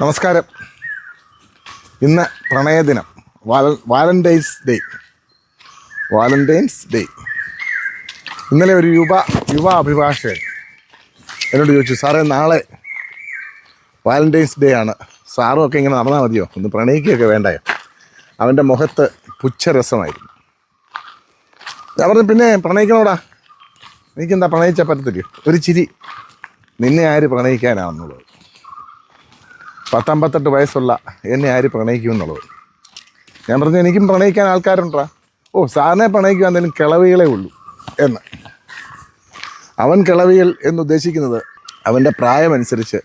നമസ്കാരം. ഇന്ന് പ്രണയദിനം. വാല വാലന്റൈൻസ് ഡേ. Valentine's day. ഇന്നലെ ഒരു യുവ യുവ അഭിഭാഷകൻ എന്നോട് ചോദിച്ചു സാറേ നാളെ വാലന്റൈൻസ് ഡേ ആണ്. സാറും ഒക്കെ ഇങ്ങനെ നടന്നാൽ മതിയോ? ഒന്ന് പ്രണയിക്കുകയൊക്കെ വേണ്ടായോ? അവന്റെ മുഖത്ത് പുച്ഛരസമായിരുന്നു. ഞാൻ പറഞ്ഞു പിന്നെ പ്രണയിക്കണോടാ? എനിക്കെന്താ പ്രണയിച്ചാൽ പറ്റത്തില്ലയോ ഒരു ചിരി. നിന്നെ ആര് പ്രണയിക്കാനാണെന്നുള്ളത്. പത്തമ്പത്തെട്ട് വയസ്സുള്ള എന്നെ ആര് പ്രണയിക്കും എന്നുള്ളത്? ഞാൻ പറഞ്ഞു എനിക്കും പ്രണയിക്കാൻ ആൾക്കാരുണ്ടാ ഓ സാറിനെ പ്രണയിക്കുക എന്തെങ്കിലും കിളവികളെ ഉള്ളൂ എന്ന്. അവൻ കിളവികൾ എന്നുദ്ദേശിക്കുന്നത് അവന്റെ പ്രായമനുസരിച്ച്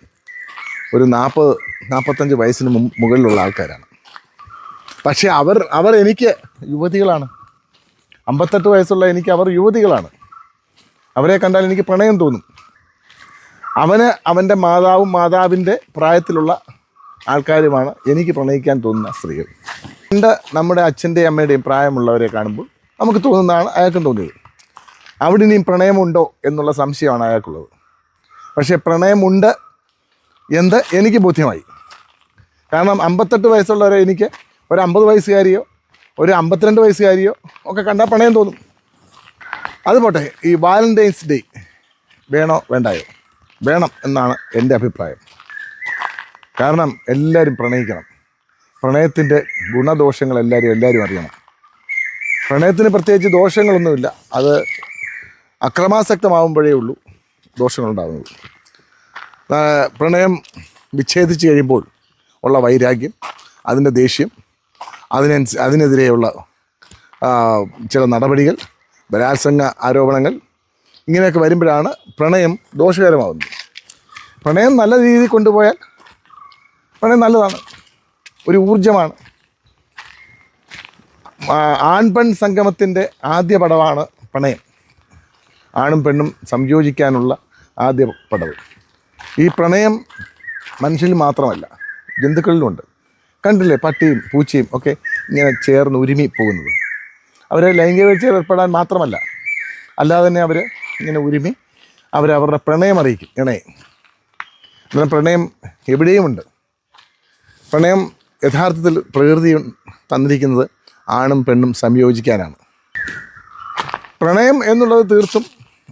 ഒരു നാൽപ്പത് നാൽപ്പത്തഞ്ച് വയസ്സിന് മുകളിലുള്ള ആൾക്കാരാണ്. പക്ഷേ അവർ അവർ എനിക്ക് യുവതികളാണ്. അമ്പത്തെട്ട് വയസ്സുള്ള എനിക്ക് അവർ യുവതികളാണ്. അവരെ കണ്ടാൽ എനിക്ക് പ്രണയം തോന്നും. അവന് അവന്റെ മാതാവും മാതാവിന്റെ പ്രായത്തിലുള്ള ആൾക്കാരുമാണ് എനിക്ക് പ്രണയിക്കാൻ തോന്നുന്ന സ്ത്രീകൾ. പണ്ട് നമ്മുടെ അച്ഛന്റെയും അമ്മയുടെയും പ്രായമുള്ളവരെ കാണുമ്പോൾ നമുക്ക് തോന്നുന്നതാണ് അയാൾക്കും തോന്നിയത്. അവിടെ ഇനിയും പ്രണയമുണ്ടോ എന്നുള്ള സംശയമാണ് അയാൾക്കുള്ളത്. പക്ഷേ പ്രണയമുണ്ട് എന്ത് എനിക്ക് ബോധ്യമായി. കാരണം അമ്പത്തെട്ട് വയസ്സുള്ളവരെ എനിക്ക് ഒരു അമ്പത് വയസ്സുകാരിയോ ഒരു അമ്പത്തിരണ്ട് വയസ്സുകാരിയോ ഒക്കെ കണ്ടാൽ പ്രണയം തോന്നും. അതുപോട്ടെ ഈ വാലന്റൈൻസ് ഡേ വേണോ വേണ്ടായോ? വേണം എന്നാണ് എന്റെ അഭിപ്രായം. കാരണം എല്ലാവരും പ്രണയിക്കണം. പ്രണയത്തിന്റെ ഗുണദോഷങ്ങൾ എല്ലാവരും എല്ലാവരും അറിയണം. പ്രണയത്തിന് പ്രത്യേകിച്ച് ദോഷങ്ങളൊന്നുമില്ല. അത് അക്രമാസക്തമാകുമ്പോഴേ ഉള്ളൂ ദോഷങ്ങളുണ്ടാകുന്നത് പ്രണയം വിച്ഛേദിച്ച് കഴിയുമ്പോൾ ഉള്ള വൈരാഗ്യം അതിന്റെ ദേഷ്യം അതിനനുസ അതിനെതിരെയുള്ള ചില നടപടികൾ ബലാത്സംഗ ആരോപണങ്ങൾ ഇങ്ങനെയൊക്കെ വരുമ്പോഴാണ് പ്രണയം ദോഷകരമാകുന്നത് പ്രണയം നല്ല രീതിയിൽ കൊണ്ടുപോയാൽ പ്രണയം നല്ലതാണ്. ഒരു ഊർജമാണ് ആൺ ആൺപെൺ സംഗമത്തിന്റെ ആദ്യ പടവാണ് പ്രണയം. ആണും പെണ്ണും സംയോജിക്കാനുള്ള ആദ്യ പടവ് ഈ പ്രണയം മനുഷ്യരിൽ മാത്രമല്ല ജന്തുക്കളിലുമുണ്ട്. കണ്ടില്ലേ പട്ടിയും പൂച്ചയും ഒക്കെ ഇങ്ങനെ ചേർന്ന് ഉരുമി പോകുന്നത്. അവരെ ലൈംഗിക വീഴ്ചയിൽ ഏർപ്പെടാൻ മാത്രമല്ല അല്ലാതെ തന്നെ അവർ ഇങ്ങനെ ഉരുമി അവരവരുടെ പ്രണയം അറിയിക്കും ഇണയെ. എന്നാൽ പ്രണയം എവിടെയുമുണ്ട്? പ്രണയം യഥാർത്ഥത്തിൽ പ്രകൃതി തന്നിരിക്കുന്നത് ആണും പെണ്ണും സംയോജിക്കാനാണ്. പ്രണയം എന്നുള്ളത് തീർത്തും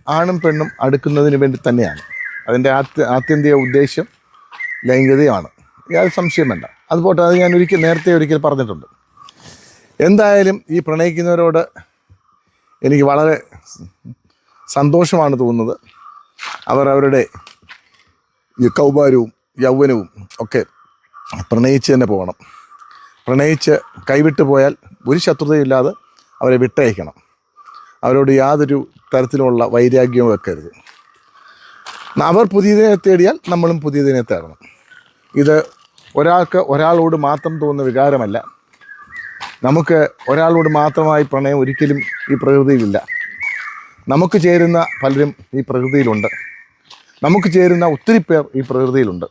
ആണും പെണ്ണും അടുക്കുന്നതിന് വേണ്ടി തന്നെയാണ്. അതിന്റെ ആത്യ ആത്യന്തിക ഉദ്ദേശ്യം ലൈംഗികതയാണ് യാതൊരു സംശയം വേണ്ട. അത് ഞാൻ ഒരിക്കൽ നേരത്തെ ഒരിക്കൽ പറഞ്ഞിട്ടുണ്ട്. എന്തായാലും ഈ പ്രണയിക്കുന്നവരോട് എനിക്ക് വളരെ സന്തോഷമാണ് തോന്നുന്നത്. അവർ അവരുടെ ഈ കൗമാരവും യൗവനവും ഒക്കെ പ്രണയിച്ച് തന്നെ പോകണം. പ്രണയിച്ച് കൈവിട്ട് പോയാൽ ഒരു ശത്രുതയില്ലാതെ അവരെ വിട്ടയക്കണം. അവരോട് യാതൊരു തരത്തിലുള്ള വൈരാഗ്യവും വെക്കരുത്. അവർ പുതിയതിനെ തേടിയാൽ നമ്മളും പുതിയതിനെ തേടണം. ഇത് ഒരാൾക്ക് ഒരാളോട് മാത്രം തോന്നുന്ന വികാരമല്ല. നമുക്ക് ഒരാളോട് മാത്രമായി പ്രണയം ഒരിക്കലും ഈ പ്രകൃതിയിലില്ല നമുക്ക് ചേരുന്ന പലരും ഈ പ്രകൃതിയിലുണ്ട്. നമുക്ക് ചേരുന്ന ഒത്തിരി പേർ ഈ പ്രകൃതിയിലുണ്ട്.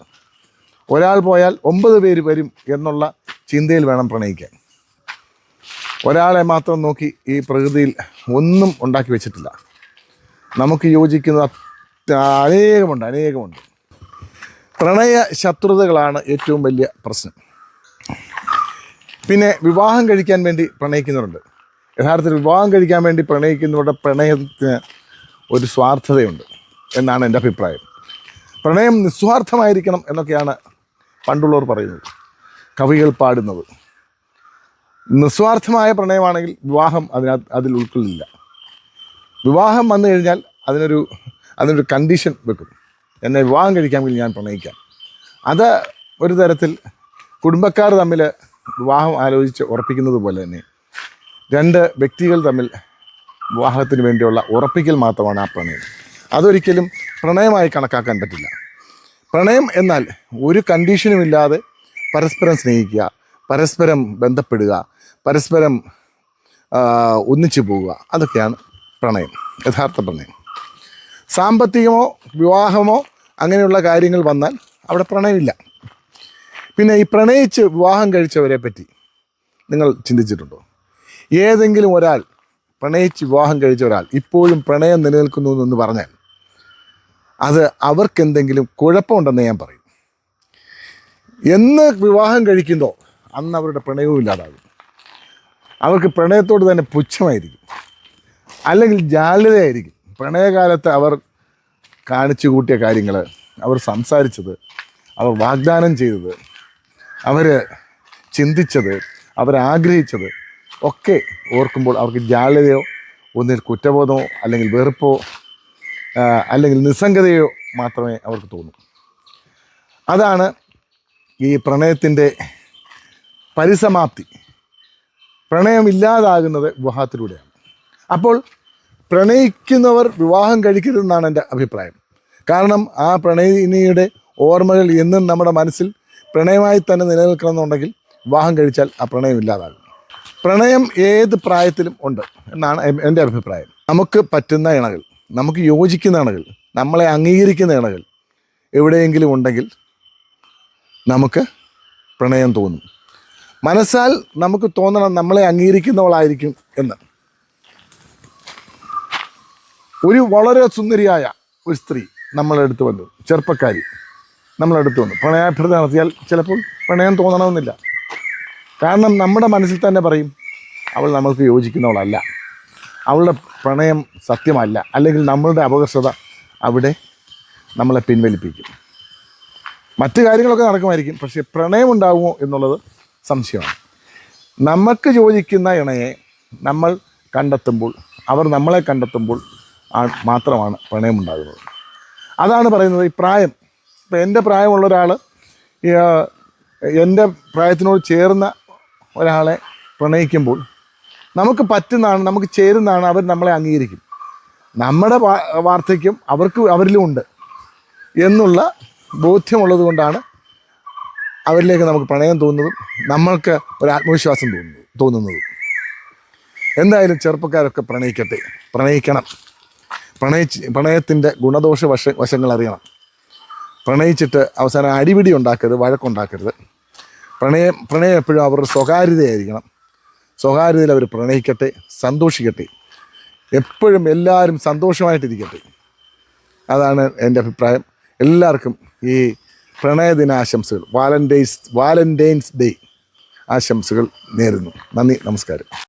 ഒരാൾ പോയാൽ ഒമ്പത് പേര് വരും എന്നുള്ള ചിന്തയിൽ വേണം പ്രണയിക്കാൻ. ഒരാളെ മാത്രം നോക്കി ഈ പ്രകൃതിയിൽ ഒന്നും ഉണ്ടാക്കി വെച്ചിട്ടില്ല. നമുക്ക് യോജിക്കുന്ന അത് അനേകമുണ്ട് അനേകമുണ്ട്. പ്രണയ ശത്രുതകളാണ് ഏറ്റവും വലിയ പ്രശ്നം. പിന്നെ വിവാഹം കഴിക്കാൻ വേണ്ടി പ്രണയിക്കുന്നവരുണ്ട്. യഥാർത്ഥത്തിൽ വിവാഹം കഴിക്കാൻ വേണ്ടി പ്രണയിക്കുന്നവരുടെ പ്രണയത്തിന് ഒരു സ്വാർത്ഥതയുണ്ട്. എന്നാണ് എന്റെ അഭിപ്രായം. പ്രണയം നിസ്വാർത്ഥമായിരിക്കണം എന്നൊക്കെയാണ് പണ്ടുള്ളവർ പറയുന്നത്. കവികൾ പാടുന്നത്. നിസ്വാർത്ഥമായ പ്രണയമാണെങ്കിൽ വിവാഹം അതിനകത്ത് അതിൽ ഉൾക്കൊള്ളില്ല. വിവാഹം വന്നു കഴിഞ്ഞാൽ അതിനൊരു അതിനൊരു കണ്ടീഷൻ വെക്കും. എന്നെ വിവാഹം കഴിക്കാമെങ്കിൽ ഞാൻ പ്രണയിക്കാം. അത് ഒരു തരത്തിൽ കുടുംബക്കാർ തമ്മിൽ വിവാഹം ആലോചിച്ച് ഉറപ്പിക്കുന്നത് പോലെ തന്നെ രണ്ട് വ്യക്തികൾ തമ്മിൽ വിവാഹത്തിന് വേണ്ടിയുള്ള ഉറപ്പിക്കൽ മാത്രമാണ് ആ പ്രണയം. അതൊരിക്കലും പ്രണയമായി കണക്കാക്കാൻ പറ്റില്ല. പ്രണയം എന്നാൽ ഒരു കണ്ടീഷനുമില്ലാതെ പരസ്പരം സ്നേഹിക്കുക പരസ്പരം ബന്ധപ്പെടുക പരസ്പരം ഒന്നിച്ചു പോവുക. അതൊക്കെയാണ് പ്രണയം യഥാർത്ഥ പ്രണയം. സാമ്പത്തികമോ വിവാഹമോ അങ്ങനെയുള്ള കാര്യങ്ങൾ വന്നാൽ അവിടെ പ്രണയമില്ല. പിന്നെ ഈ പ്രണയിച്ച് വിവാഹം കഴിച്ചവരെ പറ്റി നിങ്ങൾ ചിന്തിച്ചിട്ടുണ്ടോ? ഏതെങ്കിലും ഒരാൾ പ്രണയിച്ച് വിവാഹം കഴിച്ച ഒരാൾ ഇപ്പോഴും പ്രണയം നിലനിൽക്കുന്നു എന്ന് പറഞ്ഞാൽ അത് അവർക്കെന്തെങ്കിലും കുഴപ്പമുണ്ടെന്ന് ഞാൻ പറയും. എന്ന് വിവാഹം കഴിക്കുന്നോ അന്ന് അവരുടെ പ്രണയവും ഇല്ലാതാകും. അവർക്ക് പ്രണയത്തോട് തന്നെ പുച്ഛമായിരിക്കും. അല്ലെങ്കിൽ ജാലതയായിരിക്കും. പ്രണയകാലത്ത് അവർ കാണിച്ചു കൂട്ടിയ കാര്യങ്ങൾ അവർ സംസാരിച്ചത് അവർ വാഗ്ദാനം ചെയ്തത് അവർ ചിന്തിച്ചത് അവരാഗ്രഹിച്ചത് ഒക്കെ ഓർക്കുമ്പോൾ അവർക്ക് ജാള്യതയോ ഒന്നിൽ കുറ്റബോധമോ അല്ലെങ്കിൽ വെറുപ്പോ അല്ലെങ്കിൽ നിസ്സംഗതയോ മാത്രമേ അവർക്ക് തോന്നൂ. അതാണ് ഈ പ്രണയത്തിന്റെ പരിസമാപ്തി. പ്രണയം ഇല്ലാതാകുന്നത് വിവാഹത്തിലൂടെയാണ് അപ്പോൾ പ്രണയിക്കുന്നവർ വിവാഹം കഴിക്കരുതെന്നാണ് എന്റെ അഭിപ്രായം. കാരണം ആ പ്രണയിനിയുടെ ഓർമ്മകൾ എന്നും നമ്മുടെ മനസ്സിൽ പ്രണയമായി തന്നെ നിലനിൽക്കണമെന്നുണ്ടെങ്കിൽ വിവാഹം കഴിച്ചാൽ ആ പ്രണയം ഇല്ലാതാകും. പ്രണയം ഏത് പ്രായത്തിലും ഉണ്ട് എന്നാണ് എന്റെ അഭിപ്രായം. നമുക്ക് പറ്റുന്ന ഇണകൾ. നമുക്ക് യോജിക്കുന്ന ഇണകൾ നമ്മളെ അംഗീകരിക്കുന്ന ഇണകൾ എവിടെയെങ്കിലും ഉണ്ടെങ്കിൽ നമുക്ക് പ്രണയം തോന്നും. മനസ്സാൽ നമുക്ക് തോന്നണം നമ്മളെ അംഗീകരിക്കുന്നവളായിരിക്കും എന്ന്. ഒരു വളരെ സുന്ദരിയായ ഒരു സ്ത്രീ നമ്മളെ അടുത്ത് വന്നു ചെറുപ്പക്കാരി നമ്മളെ അടുത്ത് വന്നു. പ്രണയാഭ്യർത്ഥന നടത്തിയാൽ ചിലപ്പോൾ പ്രണയം തോന്നണമെന്നില്ല. കാരണം നമ്മുടെ മനസ്സിൽ തന്നെ പറയും അവൾ നമ്മൾക്ക് യോജിക്കുന്നവളല്ല. അവളുടെ പ്രണയം സത്യമല്ല. അല്ലെങ്കിൽ നമ്മളുടെ അപകർഷത അവിടെ നമ്മളെ പിൻവലിപ്പിക്കും. മറ്റു കാര്യങ്ങളൊക്കെ നടക്കുമായിരിക്കും. പക്ഷേ പ്രണയം ഉണ്ടാകുമോ എന്നുള്ളത് സംശയമാണ്. നമുക്ക് യോജിക്കുന്ന ഇണയെ നമ്മൾ കണ്ടെത്തുമ്പോൾ അവർ നമ്മളെ കണ്ടെത്തുമ്പോൾ മാത്രമാണ് പ്രണയം ഉണ്ടാകുന്നത് അതാണ് പറയുന്നത് ഈ പ്രായം. ഇപ്പം എന്റെ പ്രായമുള്ള ഒരാൾ എന്റെ പ്രായത്തിനോട് ചേർന്ന ഒരാളെ പ്രണയിക്കുമ്പോൾ നമുക്ക് പറ്റുന്നതാണ് നമുക്ക് ചേരുന്നതാണ് അവർ നമ്മളെ അംഗീകരിക്കും. നമ്മുടെ വാർദ്ധക്യം അവർക്ക് അവരിലും ഉണ്ട് എന്നുള്ള ബോധ്യമുള്ളത് കൊണ്ടാണ് അവരിലേക്ക് നമുക്ക് പ്രണയം തോന്നുന്നതും നമ്മൾക്ക് ഒരു ആത്മവിശ്വാസം തോന്നുന്നു തോന്നുന്നതും. എന്തായാലും ചെറുപ്പക്കാരൊക്കെ പ്രണയിക്കട്ടെ പ്രണയിക്കണം. പ്രണയിച്ച് പ്രണയത്തിന്റെ ഗുണദോഷ വശ വശങ്ങൾ അറിയണം. പ്രണയിച്ചിട്ട് അവസാനം അടിപിടി ഉണ്ടാക്കരുത് വഴക്കുണ്ടാക്കരുത്. പ്രണയം പ്രണയം എപ്പോഴും അവരുടെ സ്വകാര്യതയായിരിക്കണം. സ്വകാര്യതയിൽ അവർ പ്രണയിക്കട്ടെ സന്തോഷിക്കട്ടെ. എപ്പോഴും എല്ലാവരും സന്തോഷമായിട്ടിരിക്കട്ടെ. അതാണ് എന്റെ അഭിപ്രായം. എല്ലാവർക്കും ഈ പ്രണയദിനാശംസകൾ വാലന്റൈൻസ് വാലന്റൈൻസ് ഡേ ആശംസകൾ നേരുന്നു. നന്ദി നമസ്കാരം.